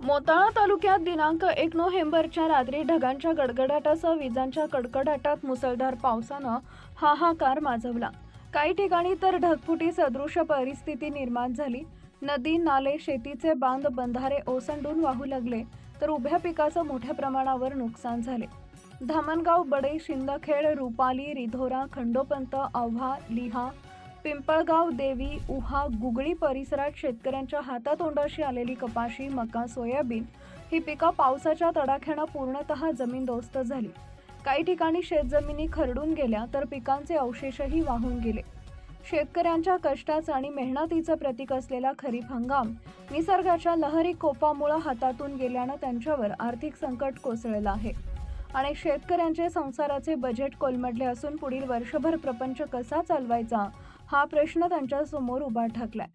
मोताळा तालुक्यात दिनांक एक नोव्हेंबरच्या रात्री ढगांच्या गडगडाटासह विजांच्या कडकडाटात मुसळधार पावसानं हाहाकार माजवला. काही ठिकाणी तर ढगफुटी सदृश परिस्थिती निर्माण झाली. नदी नाले शेतीचे बांध बंधारे ओसंडून वाहू लागले तर उभ्या पिकाचं मोठ्या प्रमाणावर नुकसान झाले. धामणगाव बडे शिंदखेड रुपाली रिधोरा खंडोपंत आव्हा लिहा पिंपळगाव देवी उहा गुगळी परिसरात शेतकऱ्यांच्या हातातोंडाशी आलेली कपाशी मका सोयाबीन ही पिकं पावसाच्या तडाख्यानं पूर्णतः जमीनदोस्त झाली. काही ठिकाणी शेतजमिनी खरडून गेल्या तर पिकांचे अवशेषही वाहून गेले. शेतकऱ्यांच्या कष्टाचं आणि मेहनतीचं प्रतीक असलेला खरीप हंगाम निसर्गाच्या लहरी कोपामुळं हातातून गेल्यानं त्यांच्यावर आर्थिक संकट कोसळलं आहे. आणि शेतकऱ्यांचे संसाराचे बजेट कोलमडले असून पुढील वर्षभर प्रपंच कसा चालवायचा हा प्रश्न त्यांच्यासमोर उभा ठाकलाय.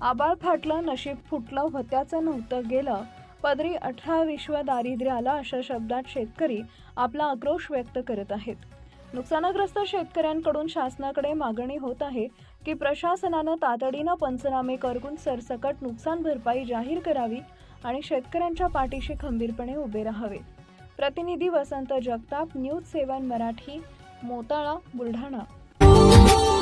आबाळ फाटलं नशीब फुटलं होत्याचं नव्हतं गेलं पदरी अठरा विश्व दारिद्र्य आलं अशा शब्दात शेतकरी आपला आक्रोश व्यक्त करत आहेत. नुकसानग्रस्त शेतकऱ्यांकडून शासनाकडे मागणी होत आहे की प्रशासनानं तातडीनं पंचनामे करून सरसकट नुकसान भरपाई जाहीर करावी आणि शेतकऱ्यांच्या पाठीशी खंबीरपणे उभे राहावे. प्रतिनिधी Vasant Jagtap news seven Marathi Motala Buldhana.